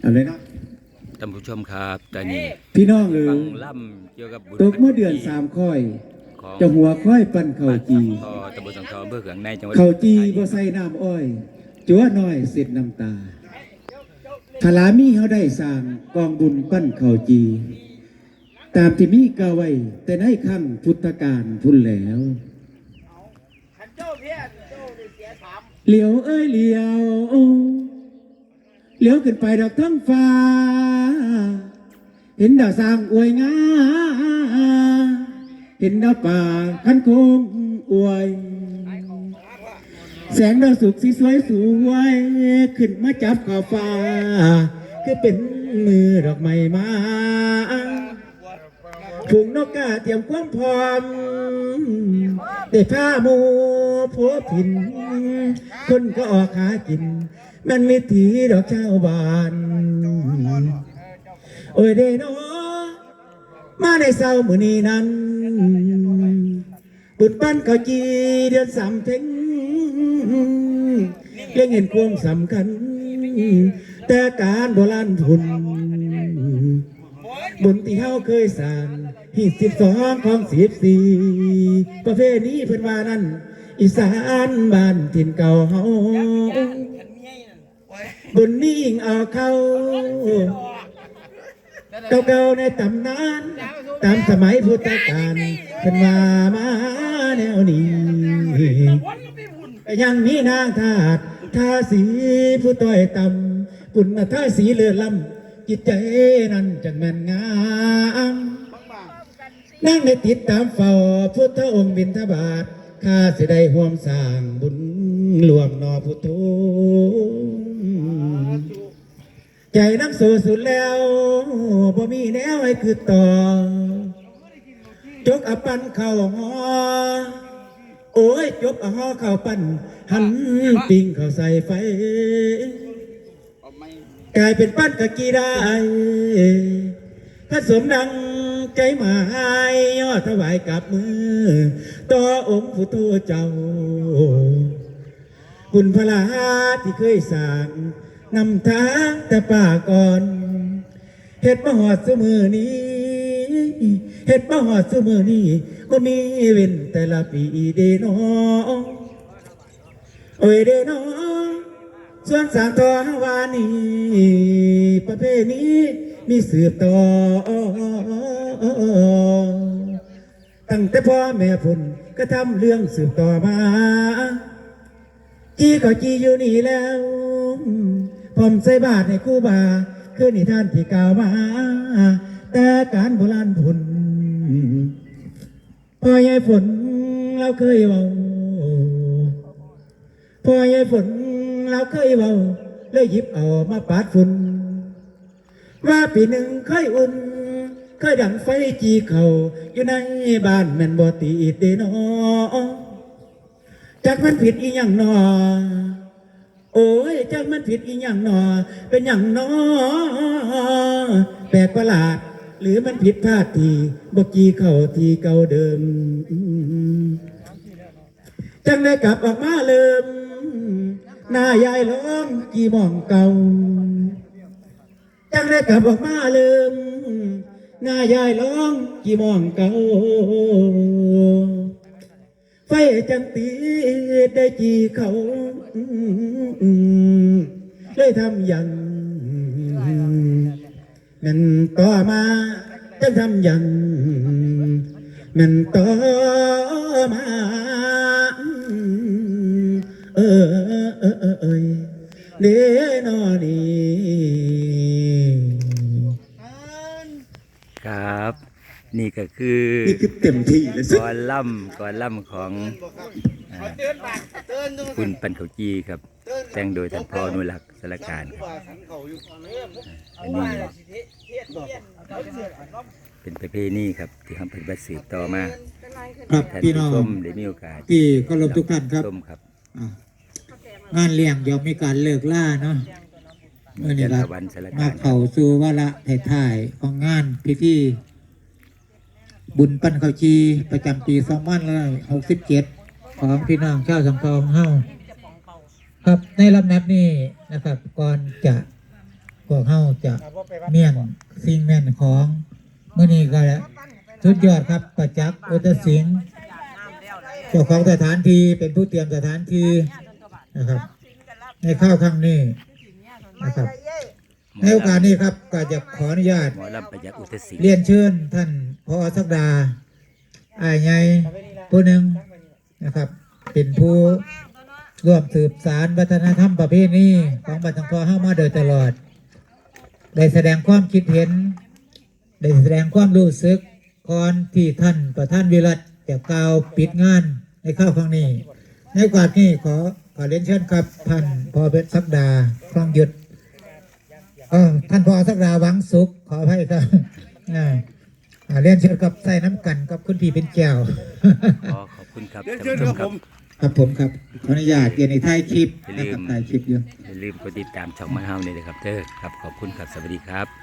เอาเลยเนาะท่านผู้ชมครับตอนนี้พี่น้องเอฟัองล่ำเกี่ยวกับบุญตกเมื่อเดือนสามค่อยของจะหัวค่อยปั้นเข่าจีพอตำบลสังทองอำเพื่อเขืองในจังหวัดเข่าจีบ่ใส่น้ำอ้อย จัวน้อยเสร็จน้ำตาพลามีเขาได้สร้างกองบุญปั้นเข่าจี ตามที่มีกาไว้ แต่ในขั้งพุทธกาลพุ่นแล้วขันโจ้เพี้ยนโจ้ได้เสียสามเหลียวเอ้ยเหลียว เหลียวขึ้นไปดอกทั้งฟ้า เห็นดาวสร้างอวยงามเห็นดาวป่าขันคงอวย แสงดาวสุกสีสวยสวย ขึ้นมาจับขอบฟ้า คือเป็นมือดอกไม้มา ฝูงนกกาเตรียมความพร้อมได้ผ้ามูผัวผิน คนก็ออกหากิน มันวิถีดอกเจ้าบานโอ้ยเดโนมาในเศร้ามือนี้นั้น บุญปั้นเขาจีเดือนสามเทงเรื่องเห็นความสำคัญ แต่การโบราณทุน บุญที่เฮาเคยสร้างที่สิบสองของสิบสี่ประเภทนี้เพิ่นว่านั้นอีสานบ้านถิ่นเก่าเฮาขันเมียนั่นโอ้ยบุญนี้ยิ่งเอาเข้าเก่าๆในตำนาน ตามสมัยพุทธกาลเป็นว่ามาแนวนี้วันก็ไม่บุญยังมีนางทาสทาสีผู้ต้อยต่ำกุณทาสีเลือดลำ จิตใจนั้นจังแม่นงามนั่งในติดตามเฝ้าพุทธองค์บินทบาทข้าสิได้ห่วมสร้างบุญรวมนอพุทโธใจนักสู้สุดแล้วบ่มีแนวให้คือต่อ จกอปันเข้าหอโอ้ย จกอหอเข้าปันหันปิงเข้าใส่ไฟ กลายเป็นปั้นกะกีได้ผสมดังใจหมายย่อถวายกับมือ ต่อองค์ผู้โตเจ้า คุณพระลาที่เคยสางนำทางแต่ป่าก่อนเฮ็ดมหอดเสมอนี้เฮ็ดมหอดเสมอนี้ก็มีเว้นแต่ละปีเดนอโอ้ยเดนอ ส่วนสางต่อวานีประเพณีมีสืบต่อตั้งแต่พ่อแม่พุ่นก็ทำเรื่องสืบต่อมา จีก็จีอยู่นี่แล้วผมใส่บาทให้คู่บาคือนิทานที่กล่าวมา แต่การโบราณพุ่นพ่อใหญ่ฝนเราเคยเว่าพอยายฝน เราเคยเบาเลยหยิบเอามาปาดฝุ่นว่าปีหนึ่งเคยอุ่นเคยดังไฟจีเขาอยู่ในบ้านแม่นบ่ตีเดนอจักมันผิดอีหยังนอโอ้ยจักมันผิดอีหยังนอเป็นหยังนอแปลกประหลาด หรือมันผิดพลาดทีบ่จีเข้าทีเก่าเดิมจังได้กลับออกมาเลิม หน้ายายล้อมกี่มองเก่า จังได้กลับออกมาเลิมหน้ายายล้อมกี่มองเก่า ไฟจังตีได้จีเขา เลยทำอย่างมันต่อมาจะทำอย่างมันต่อมา ยเดนอนีครับ นี่ก็คือนี่คือเต็มที่เลยสิกอนล่ำกอนล่ำของอ่าคุณปันเขาจีครับ แต่งโดยท่านพ่อนุรักษ์สารการครับอันนี้เทียนเทียนเอาเสือเอาเป็นประเพณีครับ ที่ทำเป็นบัตรสืบต่อมาครับท่านพี่น้ผู้องชมได้มีโอกาสที่เคารพทุกท่านครับ ชมครับ อะ งานเลี้ยงเดี๋ยวมีการเลิกล่าเนาะเมื่อนี้จันครัทบวันสารมาการเข้าสู่วาระถ่ายๆของงานพิธีบุญปั้นข้าวจีประจำปี2567ของพี่น้องชาวสังทองเฮาครับในลำดับนี้นะครับก่อนจะพวกเฮาจะเมี่ยงสิ่งแม่นของมื้อนี้ก็สุดยอดครับประจักษ์อุตสิงห์เจ้าของสถานที่เป็นผู้เตรียมสถานที่ นะครับ ในข้าวครั้งนี้นะครับในโอกาสนี้ครับก็จะขออนุญาต หมอลำประยักษ์อุตสิงห์เรียนเชิญท่านพอสักดาอายไงผู้หนึ่งนะครับ เป็นผู้ร่วมสืบสารวัฒนธรรมประเพณีของบัตรทองพอเข้ามาโดยตลอด ได้แสดงความคิดเห็น ได้แสดงความรู้สึกก่อนที่ท่านประธานวิรัตจะกล่าวปิดงานในข้าวครั้งนี้ ในโอกาสนี้ขอ ขอเรียนเชิญครับท่านพอเป็นสักดาคลองหยุดเออท่านพอสักดาหวังสุข ขออภัยครับอ่าอ่าเรียนเชิญกับใส่น้ำกันกับคุณพี่เป็นแก้วขอขอบคุณครับท่านผู้ชมครับครับผมครับขออนุญาตเรียนในท้ายคลิปอย่าลืนะครับมท้ายคลิปอยู่อย่าลืมกดติดตามช่องมาเฮานี่เลยครับเด้อครับขอบคุณครับสวัสดีครับ